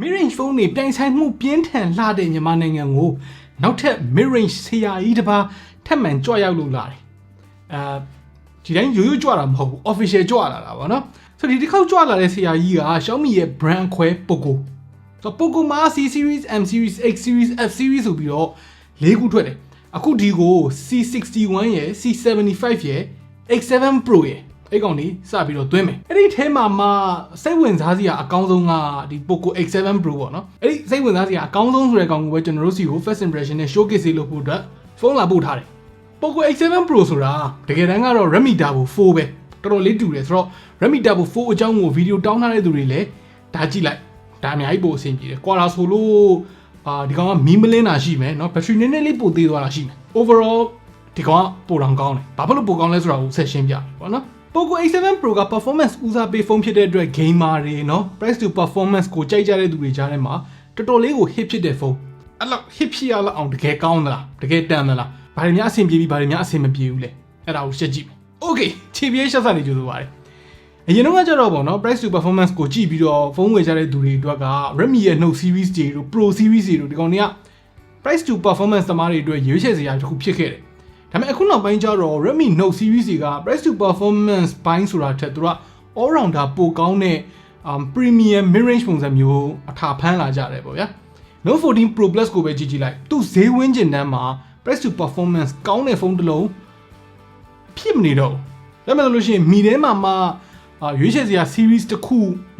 mid range ဖုန်းတွေပြိုင်ဆိုင်မှုပြင်းထန်လှတဲ့မြန်မာနိုင်ငံကိုနောက်ထပ် mid range ဆရာကြီးတစ်ပါးထပ်မံကြွရောက်လို့လာတယ်အဲဒီတိုင်းရိုးရိုးကြွတာမဟုတ်ဘူး official ကြွလာတာပေါ့နော်ဆိုတော့ဒီတစ်ခေါက်ကြွလာတဲ့ဆရာကြီးက Xiaomi ရဲ့ brand ခွဲ Poco ဆိုတော့ Poco မှာ C series M series X series F series ဆိုပြီးတော့၄ခုထွက်တယ်အခုဒီကို C61 ရယ် C75 ရယ် X7 Pro ရယ် အဲ့ကောင်นี้စပြီးတော့သွင်းမယ်အဲ့ဒီအဲမှာမှစိတ်ဝင်စားစရာအကောင်းဆုံးကဒီ Poco X7 Pro ပေါ့နော်အဲ့ဒီစိတ်ဝင်စားစရာအကောင်းဆုံးဆိုတဲ့ကောင်ကိုပဲကျွန်တော်တို့စီကို first impression နဲ့ showcase လုပ်ဖို့အတွက်ဖုန်းလာပို့ထားတယ် Poco X7 Pro ဆိုတာတကယ်တမ်းကတော့ Redmi Turbo 4ပဲတော်တော်လေးတူတယ်ဆိုတော့ Redmi Turbo 4အကြောင်းကိုဗီဒီယိုတောင်းထားတဲ့သူတွေလည်းဒါကြည့်လိုက်ဒါအများကြီးပိုအဆင်ပြေတယ်ကွာလာဆိုလို့အာဒီကောင်ကမီးမလင်းတာရှိမယ်เนาะဘက်ထရီနည်းနည်းလေးပိုသေးသွားတာရှိမယ် overall ဒီကောင်ကပိုတောင်ကောင်းတယ်ဘာဖြစ်လို့ပိုကောင်းလဲဆိုတာကိုဆက်ရှင်းပြပါเนาะ Poco A7 Pro က performance ဦးစားပေးဖုန်းဖြစ်တဲ့အတွက် gamer တွေနော် price to performance ကိုကြိုက်ကြတဲ့သူတွေကြားထဲမှာတော်တော်လေးကို hit ဖြစ်တဲ့ဖုန်းအဲ့လောက် hit ဖြစ်ရလောက်အောင်တကယ်ကောင်းသလားတကယ်တန်သလားဘာတွေများအဆင်ပြေပြီးဘာတွေများအဆင်မပြေဘူးလဲအဲ့ဒါကိုရှင်းကြည့်မယ် Okay ခြေပြေးရှက်စားနေကြိုးဆိုပါတယ်အရင်တော့ကျတော့ဗောနော် price to performance ကိုကြည့်ပြီးတော့ဖုန်းဝယ်ကြတဲ့သူတွေအတွက်က Redmi ရဲ့ Note series တွေတို့ Pro series တွေတို့ဒီကောင်တွေက price to performance သမားတွေအတွက်ရွေးချယ်စရာတစ်ခုဖြစ်ခဲ့တယ် ဒါပေမဲ့အခုနောက်ပိုင်းကျတော့ Redmi Note series တွေက price to performance ဘိုင်းဆိုတာထက်သူက all rounder ပိုကောင်းတဲ့ um premium mid range ပုံစံမျိုးအထာဖမ်းလာကြတယ်ပေါ့ဗျာ Note 14 Pro Plus ကိုပဲကြည့်ကြည့်လိုက်သူဈေးဝန်းကျင်တန်းမှာ price to performance ကောင်းတဲ့ဖုန်းတစ်လုံးဖြစ်မနေတော့ဘူးဒါမှမဟုတ်လို့ရှိရင်မီထဲမှာမှအာရွေးချယ်စရာ series တစ်ခု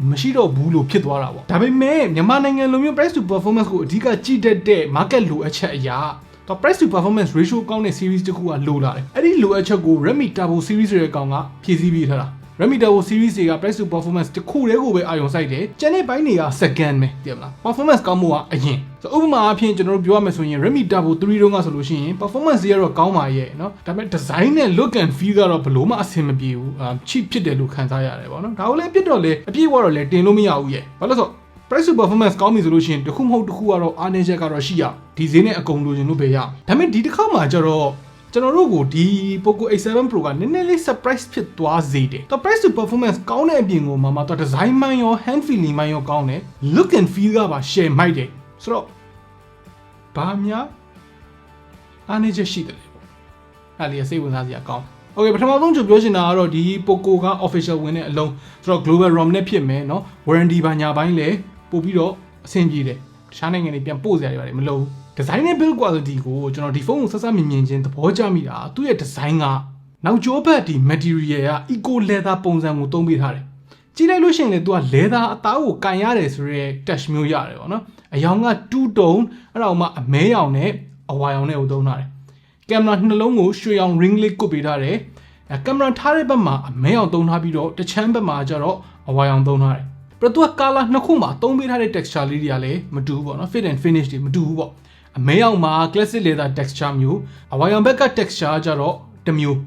မရှိတော့ဘူးလို့ဖြစ်သွားတာပေါ့ဒါပေမဲ့မြန်မာနိုင်ငံလိုမျိုး price to performance ကိုအဓိကကြည့်တတ်တဲ့ market လိုအပ်ချက်အရာ တော့ price to performance ratio ကောင်းတဲ့ series တစ်ခုကလိုလာတယ်အဲ့ဒီလိုအပ်ချက်ကို Redmi Turbo series ဆိုတဲ့ကောင်ကဖြည့်ဆည်းပေးထားတာ Redmi Turbo series တွေက price to performance တစ်ခုတည်းကိုပဲအာရုံစိုက်တယ်ကျန်တဲ့ဘိုင်းတွေက second ပဲသိရမလား performance ကောင်းမှုကအရင်ဆိုဥပမာအဖြစ်ကျွန်တော်တို့ပြောရမယ်ဆိုရင် Redmi Turbo 3တုန်းကဆိုလို့ရှိရင် performance တွေကတော့ကောင်းပါရဲ့เนาะဒါပေမဲ့ design နဲ့ look and feel ကတော့ဘယ်လို့မှအဆင်မပြေဘူးအာ cheap ဖြစ်တယ်လို့ခံစားရတယ်ပေါ့နော်ဒါကိုလည်းပြစ်တော့လေအပြည့်ဝတော့လေတင်လို့မရဘူးရဲ့ဘာလို့လဲဆို price to performance ကောင်းပြီဆိုလို့ရှိရင်တစ်ခုမဟုတ်တစ်ခုကတော့အားနည်းချက်ကတော့ရှိရဒီဈေးနဲ့အကုန်လိုချင်လို့ပဲရဒါပေမဲ့ဒီတစ်ခါမှကျတော့ကျွန်တော်တို့ကိုဒီ Poco A7 Pro ကနည်းနည်းလေး surprise ဖြစ်သွားစေတယ်။ तो price to performance ကောင်းတဲ့အပြင်ကိုမှမှတော့ design မှန်ရော hand feeling မှန်ရောကောင်းတယ် look and feel ကပါ share မိုက်တယ်ဆိုတော့ဘာများအားနည်းချက်ရှိတယ်လေပေါ့။အဲ့ဒီစိတ်ဝင်စားစရာကောင်းတယ်။ Okay ပထမဆုံးကျွန်ပြောချင်တာကတော့ဒီ Poco က official ဝင်တဲ့အလုံးဆိုတော့ global ROM နဲ့ဖြစ်မယ်เนาะ warranty ဘာညာပိုင်းလည်း ပို့ပြီးတော့အဆင်ပြေတယ်တခြားနိုင်ငံတွေပြန်ပို့စရာတွေပါတယ်မလို့ဒီဇိုင်းနဲ့ build quality ကိုကျွန်တော်ဒီဖုန်းကိုဆက်ဆက်မြင်မြင်ချင်းသဘောကျမိတာသူ့ရဲ့ဒီဇိုင်းကနောက်ကျောဘက်ဒီ material က eco leather ပုံစံကိုသုံးပေးထားတယ်ကြည့်လိုက်လို့ရှိရင်လေသူက leather အသားကိုကန်ရတယ်ဆိုရဲ touch မျိုးရတယ်ပေါ့နော်အယောင်က2 tone အဲ့ဒါမှအမဲရောင်နဲ့အဝါရောင်နဲ့ကိုသုံးထားတယ်ကင်မရာနှလုံးကိုရွှေရောင် ring လေးကုတ်ပေးထားတယ်အဲကင်မရာထားတဲ့ဘက်မှာအမဲရောင်သုံးထားပြီးတော့တချမ်းဘက်မှာကျတော့အဝါရောင်သုံးထားတယ် ပြတော့ color နှစ်ခုမှာသုံးပေးထားတဲ့ texture လေးတွေကလည်းမတူဘူးပေါ့နော် fit and finish တွေမတူဘူးပေါ့အမဲအောင်မှာ classic leather texture မျိုးအဝါရောင်ဘက်က texture ကြတော့တစ်မျိုး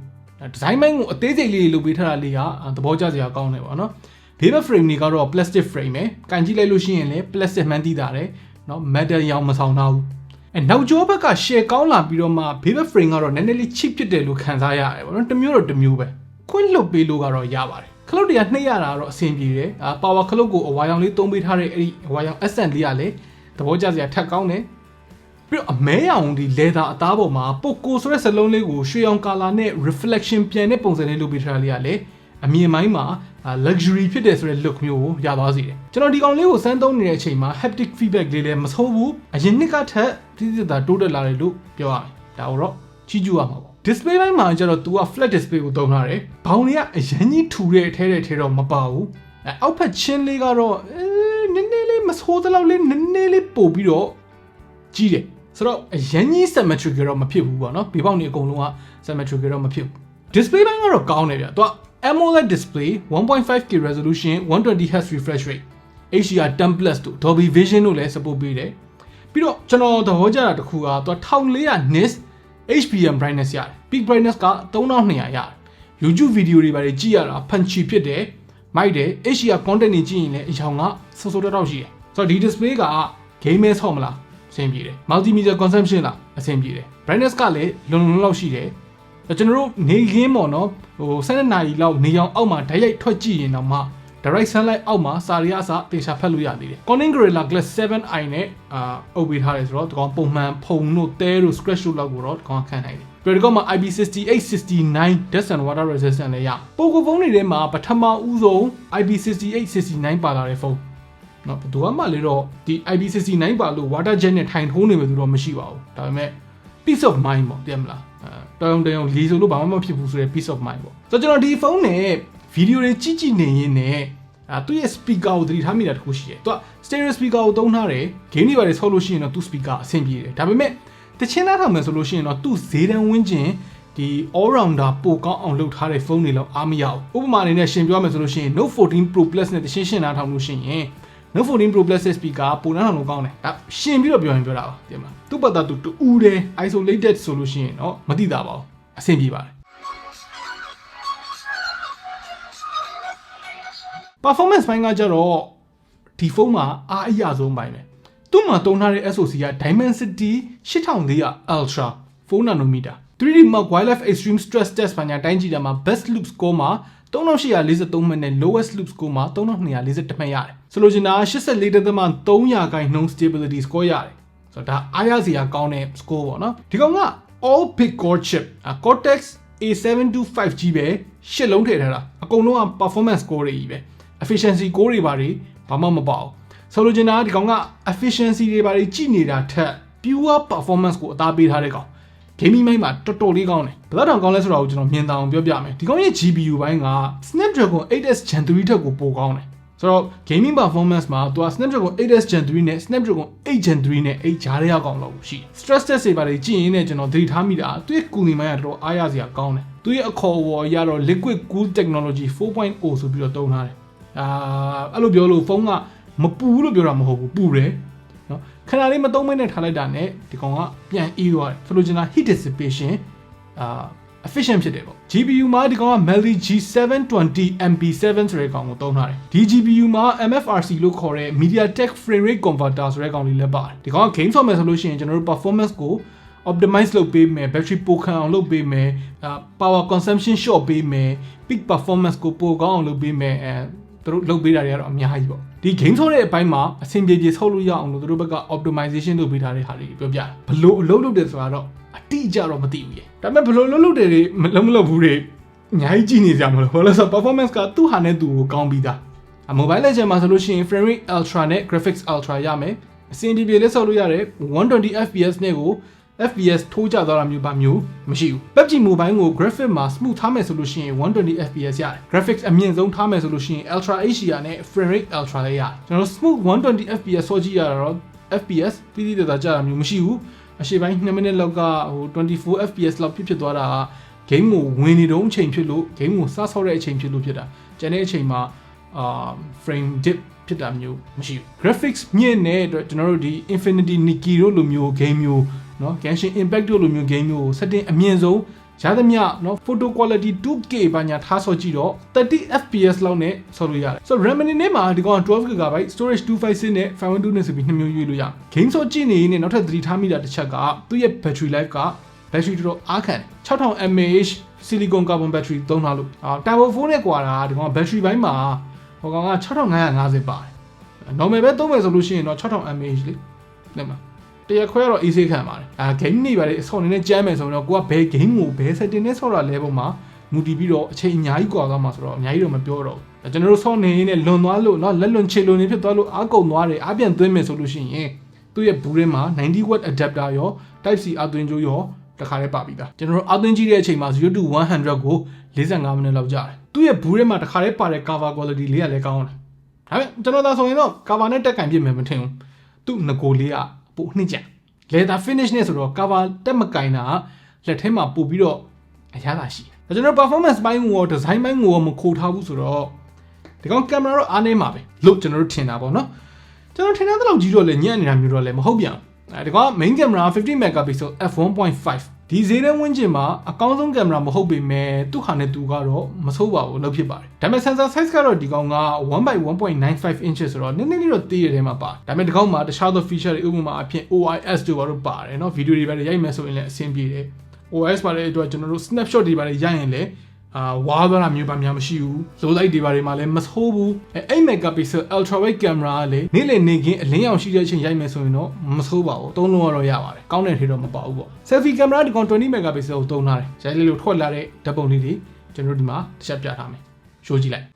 ဒီဇိုင်းပိုင်းကိုအသေးစိတ်လေးလုပ်ပေးထားတာလေးကသဘောကျစရာကောင်းတယ်ပေါ့နော် paper frame တွေကတော့ plastic frame ပဲကန်ကြည့်လိုက်လို့ရှိရင်လည်း plastic မှန်းသိတာတယ်နော် metal ရောင်မဆောင်တော့ဘူးအဲနောက်ကျောဘက်က share ကောင်းလာပြီးတော့မှ paper frame ကတော့နည်းနည်းလေး cheap ဖြစ်တယ်လို့ခံစားရတယ်ပေါ့နော်တစ်မျိုးတော့တစ်မျိုးပဲခွင့်လွတ်ပေးလို့ကတော့ရပါတယ် ခလုတ်တွေကနှိပ်ရတာတော့အဆင်ပြေတယ်အာ power ခလုတ်ကိုအဝါရောင်လေးသုံးပေးထားတဲ့အဲ့ဒီအဝါရောင် essence လေးကလည်းသဘောကျစရာထက်ကောင်းတယ်ပြီးတော့အမဲရောင်ဒီ leather အသားပေါ်မှာပိုကိုဆိုတဲ့စလုံးလေးကိုရွှေရောင် color နဲ့ reflection ပြန်တဲ့ပုံစံလေးလုပ်ပေးထားတာလေးကလည်းအမြင်ပိုင်းမှာ luxury ဖြစ်တယ်ဆိုတဲ့ look မျိုးကိုရသွားစေတယ်ကျွန်တော်ဒီကောင်လေးကိုစမ်းသုံးနေတဲ့အချိန်မှာ haptic feedback လေးလည်းမဆိုးဘူးအရင်နှစ်ကထက်တိတိကျကျတိုးတက်လာတယ်လို့ပြောရမယ်ဒါတော့ချီးကျူးရမှာပေါ့ display ဘက်မှာကျတော့ तू က flat display ကိုသုံးထားတယ်။ဘောင်တွေကအရင်ကြီးထူတဲ့အထဲတဲ့ထဲတော့မပါဘူး။အဲအောက်ဖက်ချင်းလေးကတော့အဲနည်းနည်းလေးမဆိုးသလောက်လေးနည်းနည်းလေးပို့ပြီးတော့ကြီးတယ်။ဆိုတော့အရင်ကြီး symmetrical တော့မဖြစ်ဘူးပေါ့နော်။ဘေးပေါက်နေအကုန်လုံးက symmetrical တော့မဖြစ်ဘူး။ display ဘက်ကတော့ကောင်းတယ်ဗျ။ तू က AMOLED display 1.5K resolution 120Hz refresh rate HDR 10+ တို့ Dolby Vision တို့လည်း support ပေးတယ်။ပြီးတော့ကျွန်တော်သဘောကျတာတစ်ခုကသူ1400 nits HBM brightness ရတယ် peak brightness က3200ရတယ် YouTube video တွေပါတယ်ကြည့်ရတာ punchy ဖြစ်တယ်မိုက်တယ် HDR content တွေကြည့်ရင်လည်းအယောင်ကစောစောတောက်ရှိတယ်ဆိုတော့ဒီ display က game ဆော့မလားအဆင်ပြေတယ် multimedia consumption လားအဆင်ပြေတယ် brightness ကလည်းလုံလုံလောက်ရှိတယ်ကျွန်တော်တို့နေခင်းပေါ့နော်ဟို12နာရီလောက်နေအောင်အောက်မှာဓာတ်ရိုက်ထွက်ကြည့်ရင်တော့မှ direct sunlight အောက်မှာစာရီအစားတေချာဖတ်လို့ရသေးတယ် Corning Gorilla Glass 7i နဲ့အာအုပ်ပေးထားတယ်ဆိုတော့ဒီကောင်ပုံမှန်ဖုံတို့တဲတို့ scratch တို့လောက်ကိုတော့ဒီကောင်ခံနိုင်တယ်ပြီးတော့ဒီကောင်မှာ IP68 69 dust and water resistant လည်းရပိုကိုဖုန်းတွေထဲမှာပထမဦးဆုံး IP68 69ပါလာတဲ့ဖုန်းနော်ဘယ်သူမှလည်းတော့ဒီ IP69 ပါလို့ water jet နဲ့ထိုင်ထိုးနေမယ်သူတော့မရှိပါဘူးဒါပေမဲ့ peace of mind ပေါ့သိရမလားအဲတောင်တောင်လီဆိုလို့ဘာမှမဖြစ်ဘူးဆိုတဲ့ peace of mind ပေါ့ဆိုတော့ကျွန်တော်ဒီဖုန်းနဲ့ ဗီဒီယိုတွေကြည့်ကြည့်နေရင်းနဲ့အာသူ့ရဲ့ speaker ကိုသတိထားမိတာတခုရှိတယ်သူက stereo speaker ကိုသုံးထားတယ် game တွေပါတယ်ဆောက်လို့ရှိရင်တော့သူ့ speaker အဆင်ပြေတယ်ဒါပေမဲ့တချင်းသားထောင်မယ်ဆိုလို့ရှိရင်တော့သူ့ဈေးတန်းဝင်းကျင်ဒီ all rounder ပိုကောင်းအောင်လုပ်ထားတဲ့ဖုန်းတွေလောက်အားမရဘူးဥပမာအနေနဲ့ရှင်ပြောမယ်ဆိုလို့ရှိရင် Note 14 Pro Plus နဲ့တချင်းရှင်းနားထောင်လို့ရှိရင် Note 14 Pro Plus speaker ပုံနှာထောင်လို့ကောင်းတယ်ဒါရှင်ပြီးတော့ပြောရင်ပြောတာပါတင်မလားသူ့ပတ်သက်သူတူဦးတယ် isolated ဆိုလို့ရှိရင်တော့မသိတာပါဘူးအဆင်ပြေပါတယ် performance ဘိုင်းကကြတော့ဒီဖုန်းမှာအားအရဆုံးပိုင်းပဲသူ့မှာတုံးထားတဲ့ SoC က Dimensity 8400 Ultra 4 nanometer 3D Mark Wildlife Extreme Stress Test ဘာညာတိုင်းကြည့်တာမှာ best loop score မှာ3843မှတ်နဲ့ lowest loop score မှာ3241မှတ်ရတယ်ဆိုလိုချင်တာ84.3ရာခိုင်နှုန်း stability score ရတယ်ဆိုတော့ဒါအားရစရာကောင်းတဲ့ score ပေါ့နော်ဒီကောင်က all big core chip Cortex A725G ပဲရှစ်လုံးထည့်ထားတာအကုန်လုံးက performance score တွေကြီးပဲ efficiency ကိုတွေပါတွေဘာမှမပေါ့ဆိုလိုချင်တာကဒီကောင်က efficiency တွေပါတွေကြည့်နေတာထက် pure performance ကိုအသားပေးထားတဲ့ကောင် gaming ဘိုင်းမှာတော်တော်လေးကောင်းတယ်ဘယ်တော့တောင်ကောင်းလဲဆိုတာကိုကျွန်တော်မြင်တာအောင်ပြောပြမယ်ဒီကောင်ရဲ့ GPU ဘိုင်းက Snapdragon 8S Gen 3ထက်ကိုပိုကောင်းတယ်ဆိုတော့ gaming performance မှာသူက Snapdragon 8S Gen 3နဲ့ Snapdragon 8 Gen 3နဲ့8ဂျားရအောင်လောက်ရှိ stress test တွေပါတွေကြည့်ရင်းနဲ့ကျွန်တော်သတိထားမိတာသူ့ရဲ့ကူနီမိုင်းကတော်တော်အားရစရာကောင်းတယ်သူရဲ့အခေါ်အဝေါ်ရတော့ liquid cool technology 4.0ဆိုပြီးတော့သုံးထားတယ် အာအဲ့လိုပြောလို့ဖုန်းကမပူဘူးလို့ပြောတာမဟုတ်ဘူးပူတယ်နော်ခဏလေးမသုံးမိနဲ့ထားလိုက်တာနဲ့ဒီကောင်ကပြန်အေးသွားတယ်ဆိုလိုချင်တာ heat dissipation အာ efficient ဖြစ်တယ်ပေါ့ GPU မှာဒီကောင်က Mali G720 MP7 ဆိုတဲ့ကောင်ကိုသုံးထားတယ်ဒီ GPU မှာ MFRC လို့ခေါ်တဲ့ MediaTek Frame Rate Converter ဆိုတဲ့ကောင်လေးလည်းပါတယ်ဒီကောင်က game ဆော့မယ်ဆိုလို့ရှိရင်ကျွန်တော်တို့ performance ကို optimize လုပ်ပေးမယ် battery ပိုခံအောင်လုပ်ပေးမယ် power consumption short ပေးမယ် peak performance ကိုပိုကောင်းအောင်လုပ်ပေးမယ်အဲ သူတို့လုပ်ပေးတာတွေကတော့အများကြီးပေါ့ဒီ game ဆော့တဲ့အပိုင်းမှာအဆင်ပြေပြေဆောက်လို့ရအောင်လို့သူတို့ဘက်က optimization လုပ်ပေးထားတဲ့ဟာတွေပြောပြတယ်ဘလို့အလုပ်လုပ်တယ်ဆိုတာတော့အတိအကျတော့မသိဘူးရေဒါပေမဲ့ဘလို့လုပ်လုပ်တယ်တွေမလုံးမလုပ်ဘူးတွေအများကြီးကြည့်နေကြမှာလို့ဘာလို့လဲဆိုတော့ performance ကသူ့ဟာနဲ့သူ့ကိုကောင်းပြီးသားအ mobile legend မှာဆိုလို့ရှိရင် frame rate ultra နဲ့ graphics ultra ရမယ်အဆင်ပြေပြေလေးဆောက်လို့ရတယ် 120 fps နဲ့ကို FPS ထိုးကြသွားတာမျိုးပါမျိုးမရှိဘူး PUBG Mobile ကို graphic မှာ smooth ထားမယ်ဆိုလို့ရှိရင်120 FPS ရတယ် graphics အမြင့်ဆုံးထားမယ်ဆိုလို့ရှိရင် Ultra HDR နဲ့ frame rate ultra လည်းရတယ်ကျွန်တော် smooth 120 FPS ဆော့ကြည့်ရတာတော့ FPS တိတိကျကျကြာတာမျိုးမရှိဘူးအရှိပိုင်း2မိနစ်လောက်ကဟို24 FPS လောက်ဖြစ်ဖြစ်သွားတာက game ကိုဝင်နေတော့အချိန်ဖြစ်လို့ game ကိုစဆော့တဲ့အချိန်ဖြစ်လို့ဖြစ်တာကျန်တဲ့အချိန်မှာအာ frame dip ဖြစ်တာမျိုးမရှိဘူး graphics မြင့်တဲ့အတွက်ကျွန်တော်တို့ဒီ Infinity Nikki တို့လိုမျိုး game မျိုး နော် Genshin Impact တို့လိုမျိုး game မျိုးကို setting အမြင့်ဆုံးရသမျှနော် photo quality 2K ဘာညာထားဆော့ကြည့်တော့30 FPS လောက်နဲ့ဆော့လို့ရတယ်ဆိုတော့ Remedy နဲ့မှာဒီကောင်12 GB storage 256နဲ့512နဲ့ဆိုပြီးနှစ်မျိုးရွေးလို့ရ game ဆော့ကြည့်နေရင်နောက်ထပ်သတိထားမိတာတစ်ချက်ကသူ့ရဲ့ battery life က battery တော်တော်အားခံ6000 mAh silicon carbon battery သုံးထားလို့အာ tower phone နဲ့ကွာတာဒီကောင် battery ဘိုင်းမှာဟိုကောင်က6550ပါတယ် normal ပဲသုံးမယ်ဆိုလို့ရှိရင်တော့6000 mAh လေလက်မှာ တရခွဲတော့ easy ခံပါတယ်အာ game နေပါလေဆော့နေနဲ့ကြမ်းမယ်ဆိုတော့ကိုကဘယ် game ကိုဘယ် setting နဲ့ဆော့တာလဲပုံမှာမူတည်ပြီးတော့အချိန်အများကြီးကွာသွားမှာဆိုတော့အများကြီးတော့မပြောတော့ဘူးကျွန်တော်တို့ဆော့နေနေလွန်သွားလို့เนาะလက်လွန်ချေလွန်နေဖြစ်သွားလို့အားကုန်သွားတယ်အားပြန်သွင်းမယ်ဆိုလို့ရှိရင်သူ့ရဲ့ဘူးထဲမှာ90 watt adapter ရော type C အသွင်းကြိုးရောတခါလေးပါပြီးသားကျွန်တော်တို့အသွင်းကြည့်တဲ့အချိန်မှာ0 to 100ကို45မိနစ်လောက်ကြာတယ်သူ့ရဲ့ဘူးထဲမှာတခါလေးပါတဲ့ cover quality လေးကလည်းကောင်းတယ်ဒါပေမဲ့ကျွန်တော်သာဆိုရင်တော့ cover နဲ့တက်ကင်ပြစ်မယ်မထင်ဘူးသူ့ငကိုလေးက ပိုနှိမ့်ကြ leather finish နဲ့ဆိုတော့ cover တက်မကင်တာလက်ထဲမှာပို့ပြီးတော့အရသာရှိတယ်ကျွန်တော် performance ဘိုင်းကို design ဘိုင်းကိုမခိုးထားဘူးဆိုတော့ဒီကောင်ကင်မရာတော့အားနေမှာပဲလို့ကျွန်တော်တို့ထင်တာပေါ့နော်ကျွန်တော်ထင်တဲ့လောက်ကြီးတော့လည်းညံ့နေတာမျိုးတော့လည်းမဟုတ်ပြန်ဘူး အဲဒီကောင် main camera 50 megapixel f1.5 ဒီဈေးတဲ့ဝန်းကျင်မှာအကောင်းဆုံးကင်မရာမဟုတ်ပေမဲ့သူ့ဟာနဲ့သူကတော့မဆိုးပါဘူးလောက်ဖြစ်ပါတယ်။ဒါပေမဲ့ sensor size ကတော့ဒီကောင်က1.1.95 inches ဆိုတော့နည်းနည်းလေးတော့သေးတယ်ထဲမှာပါ။ဒါပေမဲ့ဒီကောင်မှာတခြားသော feature တွေဥပမာအဖြစ် OIS တို့ဘာလို့ပါတယ်နော်။ဗီဒီယိုတွေပဲရိုက်မယ်ဆိုရင်လည်းအဆင်ပြေတယ်။ OIS ပါတဲ့အတွက်ကျွန်တော်တို့ snapshot တွေပါရိုက်ရင်လည်း အာဝါသွားတာမျိုးပါများမရှိဘူး။ low light တွေပါတွေမှာလည်းမဆိုးဘူး။အဲ8 megapixel ultra wide camera ကလေနေ့လည်နေခင်းအလင်းရောင်ရှိတဲ့အချိန်ရိုက်မယ်ဆိုရင်တော့မဆိုးပါဘူး။သုံးလုံးကတော့ရပါတယ်။ကောင်းတဲ့ထေတော့မပါဘူးပေါ့။ selfie camera ဒီကောင်20 megapixel ကိုသုံးထားတယ်။ရိုက်လေးလို့ထွက်လာတဲ့ဓာတ်ပုံလေးတွေကျွန်တော်တို့ဒီမှာတစ်ချက်ပြထားမယ်။ရှိုးကြည့်လိုက်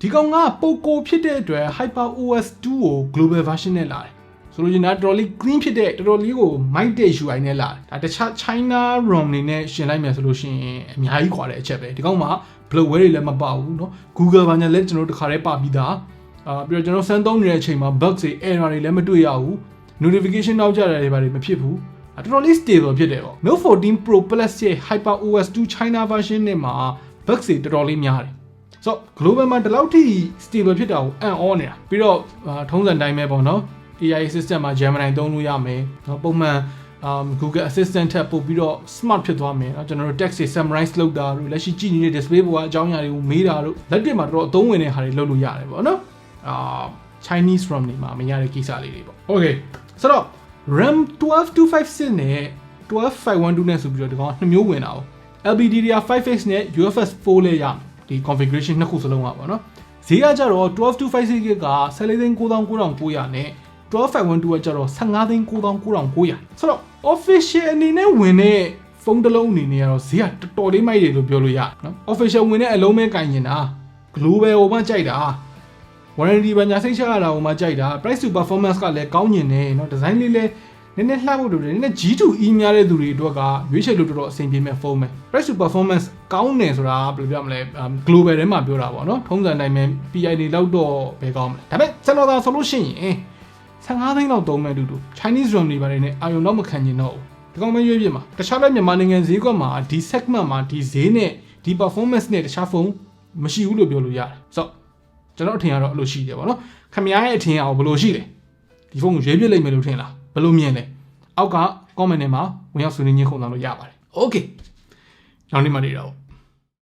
ဒီကောင်ကပိုကိုဖြစ်တဲ့အတွက် Hyper OS 2ကို global version နဲ့လာတယ်ဆိုလိုချင်တာတော်တော်လေး clean ဖြစ်တဲ့တော်တော်လေးကို mic တဲ့ UI နဲ့လာတယ်ဒါတခြား China ROM တွေနဲ့ရှင်လိုက်မယ်ဆိုလို့ရှိရင်အများကြီးခွာတဲ့အချက်ပဲဒီကောင်မှာ bloatware တွေလည်းမပါဘူးเนาะ Google ဘာညာလည်းကျွန်တော်တို့တစ်ခါတည်းပါပြီးသားအာပြီးတော့ကျွန်တော်စမ်းသုံးနေတဲ့အချိန်မှာ bug တွေ error တွေလည်းမတွေ့ရဘူး notification နောက်ကျတာတွေဘာတွေမဖြစ်ဘူးအဲ့တော်တော်လေး stable ဖြစ်တယ်ပေါ့ Note 14 Pro Plus ရဲ့ Hyper OS 2 China version နဲ့မှာ bug တွေတော်တော်လေးများတယ် ဆိုတော့ global မှာဒီလောက်ထိ stable ဖြစ်တာကိုအံ့ဩနေတာပြီးတော့အာထုံးစံတိုင်းပဲပေါ့နော် AI system မှာ Gemini သုံးလို့ရမယ်เนาะပုံမှန် um Google Assistant ထက်ပို့ပြီးတော့ smart ဖြစ်သွားမယ်เนาะကျွန်တော်တို့ text တွေ summarize လုပ်တာတို့လက်ရှိကြည့်နေတဲ့ display ပေါ်ကအကြောင်းအရာတွေကိုမေးတာတို့လက်တွေ့မှာတော်တော်အသုံးဝင်တဲ့ဟာတွေလုပ်လို့ရတယ်ပေါ့နော်အာ Chinese ROM တွေမှာမရတဲ့ကိစ္စလေးတွေပေါ့ Okay ဆိုတော့ RAM 12256နဲ့12512နဲ့ဆိုပြီးတော့ဒီကောင်ကနှစ်မျိုးဝင်တာ哦 LPDDR5X နဲ့ UFS 4လည်းရမယ် ဒီ configuration နှစ်ခုစလုံးอ่ะပေါ့နော်ဈေးကကြတော့12256 gig က149,900နဲ့12512ကကြတော့159,900ဆိုတော့ official အနေနဲ့ဝင်တဲ့ဖုန်းတစ်လုံးအနေနဲ့ကတော့ဈေးကတော်တော်လေးမိုက်တယ်လို့ပြောလို့ရနော် official ဝင်တဲ့အလုံးမဲကင်ရင်တာ global ဟိုမှကြိုက်တာ warranty ဘာညာစိတ်ချရတာဟိုမှကြိုက်တာ price to performance ကလည်းကောင်းညင်တယ်နော် design လေးလည်း နည်းနည်းလှဖို့လိုတယ်နည်းနည်း G2E များတဲ့သူတွေအတွက်ကရွေးချယ်လို့တော်တော်အဆင်ပြေမဲ့ phone ပဲ price to performance ကောင်းတယ်ဆိုတာဘယ်လိုပြောမလဲ global ထဲမှာပြောတာပေါ့နော်ထုံးစံတိုင်းပဲ PI တွေလောက်တော့ပဲကောင်းမယ်ဒါပေမဲ့ကျွန်တော်သာဆိုလို့ရှိရင်15သိန်းလောက်သုံးမဲ့လူတို့ Chinese yuan တွေပါတယ်နဲ့အာရုံတော့မခံကျင်တော့ဘူးဒီကောင်မရွေးပြမှာတခြားလည်းမြန်မာနိုင်ငံဈေးကွက်မှာဒီ segment မှာဒီဈေးနဲ့ဒီ performance နဲ့တခြား phone မရှိဘူးလို့ပြောလို့ရတယ်ဆိုတော့ကျွန်တော်အထင်ကတော့အဲ့လိုရှိတယ်ပေါ့နော်ခမရရဲ့အထင်ကဘယ်လိုရှိလဲဒီဖုန်းကိုရွေးပြလိုက်မယ်လို့ထင်လား ဘယ်လိုမြင်လဲအောက်က comment ထဲမှာဝင်ရောက်ဆွေးနွေးခြင်းခုံဆောင်လို့ရပါတယ် okay နောက်နေ့မှနေတော့